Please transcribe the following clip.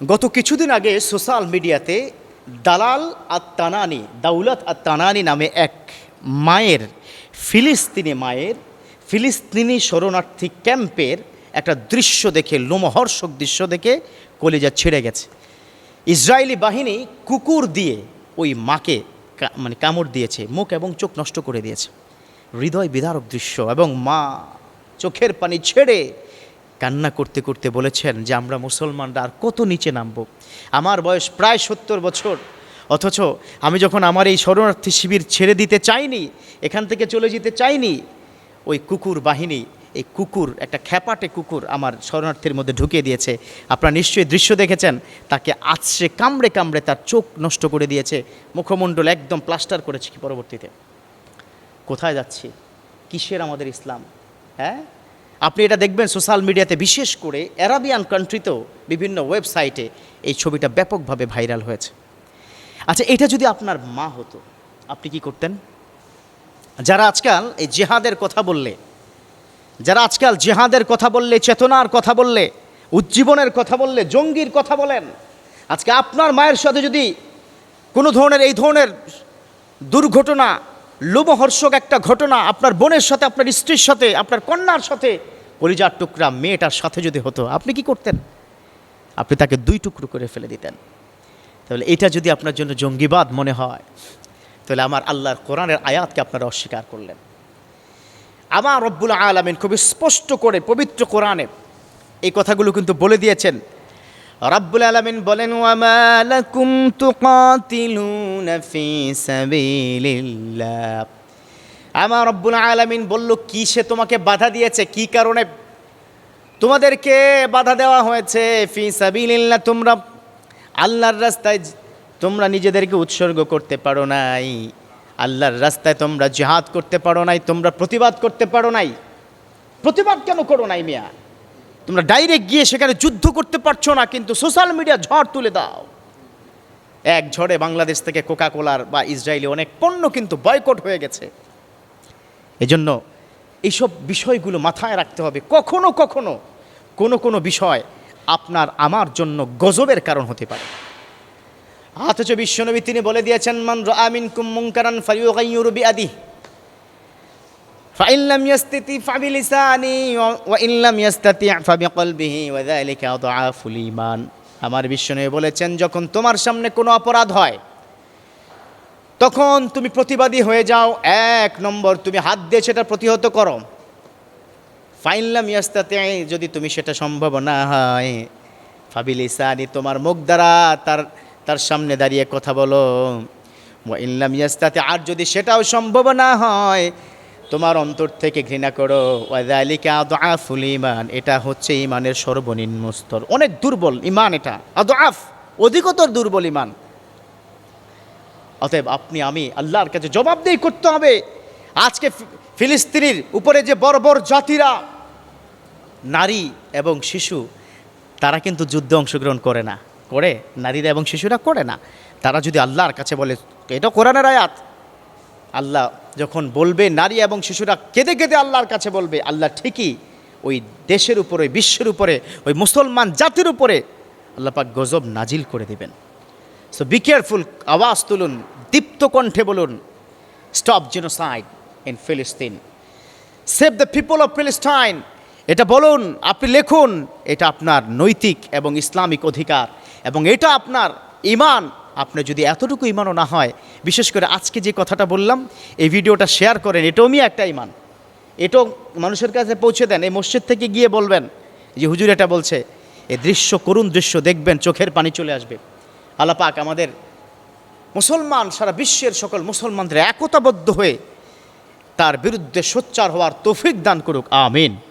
গত কিছুদিন আগে সোশ্যাল মিডিয়াতে দালাল আত্মানানি দাউলত আত্মানানি নামে এক মায়ের, ফিলিস্তিনি মায়ের, ফিলিস্তিনি শরণার্থী ক্যাম্পের একটা দৃশ্য দেখে, লোমহর্ষক দৃশ্য দেখে কলিজা ছিঁড়ে গেছে। ইসরায়েলি বাহিনী কুকুর দিয়ে ওই মাকে মানে কামড় দিয়েছে, মুখ এবং চোখ নষ্ট করে দিয়েছে। হৃদয় বিদারক দৃশ্য এবং মা চোখের পানি ছেড়ে কান্না করতে করতে বলেছেন যে আমরা মুসলমানরা আর কত নিচে নামব? আমার বয়স প্রায় সত্তর বছর। অথচ আমি যখন আমার এই শরণার্থী শিবির ছেড়ে দিতে চাইনি, এখান থেকে চলে যেতে চাইনি, ওই কুকুর বাহিনী, এই কুকুর, একটা খ্যাপাটে কুকুর আমার শরণার্থীর মধ্যে ঢুকিয়ে দিয়েছে। আপনারা নিশ্চয়ই দৃশ্য দেখেছেন, তাকে আছড়ে, কামড়ে কামড়ে তার চোখ নষ্ট করে দিয়েছে। মুখমণ্ডল একদম প্লাস্টার করেছে পরবর্তীতে। কোথায় যাচ্ছি? কিসের আমাদের ইসলাম? হ্যাঁ? আপনি এটা দেখবেন সোশ্যাল মিডিয়াতে, বিশেষ করে অ্যারাবিয়ান কান্ট্রিতেও বিভিন্ন ওয়েবসাইটে এই ছবিটা ব্যাপকভাবে ভাইরাল হয়েছে। আচ্ছা এটা যদি আপনার মা হতো, আপনি কি করতেন? যারা আজকাল এই জেহাদের কথা বললে, যারা আজকাল জেহাদের কথা বললে, চেতনার কথা বললে, উজ্জীবনের কথা বললে, জঙ্গির কথা বলেন, আজকে আপনার মায়ের সাথে যদি কোনো ধরনের, এই ধরনের দুর্ঘটনা, লোমহর্ষক একটা ঘটনা, আপনার বোনের সাথে, আপনার স্ত্রীর সাথে, আপনার কন্যার সাথে কলিজার টুকরা মেয়েটার সাথে যদি হতো, আপনি কি করতেন? আপনি তাকে দুই টুকরো করে ফেলে দিতেন। তাহলে এটা যদি আপনার জন্য জঙ্গিবাদ মনে হয়, তাহলে আমার আল্লাহর কোরআনের আয়াতকে আপনারা অস্বীকার করলেন। আমার রব্বুল আলমিন খুবই স্পষ্ট করে পবিত্র কোরআনে এই কথাগুলো কিন্তু বলে দিয়েছেন। রব্বুল আলমিন বলেন, ওয়ামা লাকুম তুকাতিলুনা ফি সাবিলিল্লাহ। আমার রব্বুল আলমিন বলল, কি সে তোমাকে বাধা দিয়েছে? কি কারণে? তোমাদেরকে বাধা দেওয়া হয়েছে। ফি সাবিলিল্লাহ, তোমরা আল্লাহর রাস্তায় তোমরা নিজেদেরকে উৎসর্গ করতে পারো নাই। আল্লাহর রাস্তায় তোমরা জিহাদ করতে পারো নাই, তোমরা প্রতিবাদ করতে পারো নাই। প্রতিবাদ কেন করো নাই মিয়া? তোমরা ডাইরেক্ট গিয়ে সেখানে যুদ্ধ করতে পারছ না, কিন্তু সোশ্যাল মিডিয়া ঝড় তুলে দাও। এক ঝড়ে বাংলাদেশ থেকে কোকা কোলার বা ইসরায়েলি অনেক পণ্য কিন্তু বয়কট হয়ে গেছে। এজন্য এইসব বিষয়গুলো মাথায় রাখতে হবে। কখনো কখনো কোনো কোনো বিষয় আপনার আমার জন্য গজবের কারণ হতে পারে। অথচ বিশ্বনবী তিনি বলে দিয়েছেন, মান আমিন কুমুঙ্কারান ফাইয়ুরবি আদি আমার বিশ্বনবী বলেছেন, যখন তোমার সামনে কোনো অপরাধ হয় তখন তুমি প্রতিবাদী হয়ে যাও। এক নম্বর, তুমি হাত দিয়ে সেটা প্রতিহত করো। ফাইনলাম ইয়াস্তাতে যদি তুমি সেটা সম্ভব না হয়। ফাবিলিসানি, তোমার মুখ দ্বারা তার তার সামনে দাঁড়িয়ে কথা বলো। ইনলাম ইয়াস্তাতে আর যদি সেটাও সম্ভব না হয়, তোমার অন্তর থেকে ঘৃণা করো। ওয়াদালিকা আদআফুল ইমান এটা হচ্ছে ইমানের সর্বনিম্ন স্তর। অনেক দুর্বল ইমান এটা। আদআফ, অধিকতর দুর্বল ইমান অতএব আপনি, আমি আল্লাহর কাছে জবাবদেহি করতে হবে। আজকে ফিলিস্তিনির উপরে যে বর্বর জাতিরা, নারী এবং শিশু, তারা কিন্তু যুদ্ধে অংশগ্রহণ করে না। করে? নারীরা এবং শিশুরা করে না। তারা যদি আল্লাহর কাছে বলে, এটা কোরআনের আয়াত। আল্লাহ যখন বলবে, নারী এবং শিশুরা কেঁদে কেঁদে আল্লাহর কাছে বলবে, আল্লাহ ঠিকই ওই দেশের উপরে, বিশ্বের উপরে, ওই মুসলমান জাতির উপরে আল্লাহ পাক গজব নাজিল করে দিবেন। সো বি কেয়ারফুল আওয়াজ তুলুন দীপ্ত কণ্ঠে বলুন স্টপ জেনোসাইড ইন ফিলিস্তিন save the people of Philistine এটা বলুন আপনি লিখুন এটা আপনার নৈতিক এবং ইসলামিক অধিকার এবং এটা আপনার ইমান আপনি যদি এতটুকু ইমানও না হয় বিশেষ করে আজকে যে কথাটা বললাম এই ভিডিওটা শেয়ার করেন এটাও আমি একটা ইমান এটাও মানুষের কাছে পৌঁছে দেন এই মসজিদ থেকে গিয়ে বলবেন যে হুজুর এটা বলছে এই দৃশ্য করুণ দৃশ্য দেখবেন চোখের পানি চলে আসবে আল্লাহ পাক আমাদের মুসলমান, সারা বিশ্বের সকল মুসলমানদের একতাবদ্ধ হয়ে তার বিরুদ্ধে সোচ্চার হওয়ার তৌফিক দান করুক, আমিন।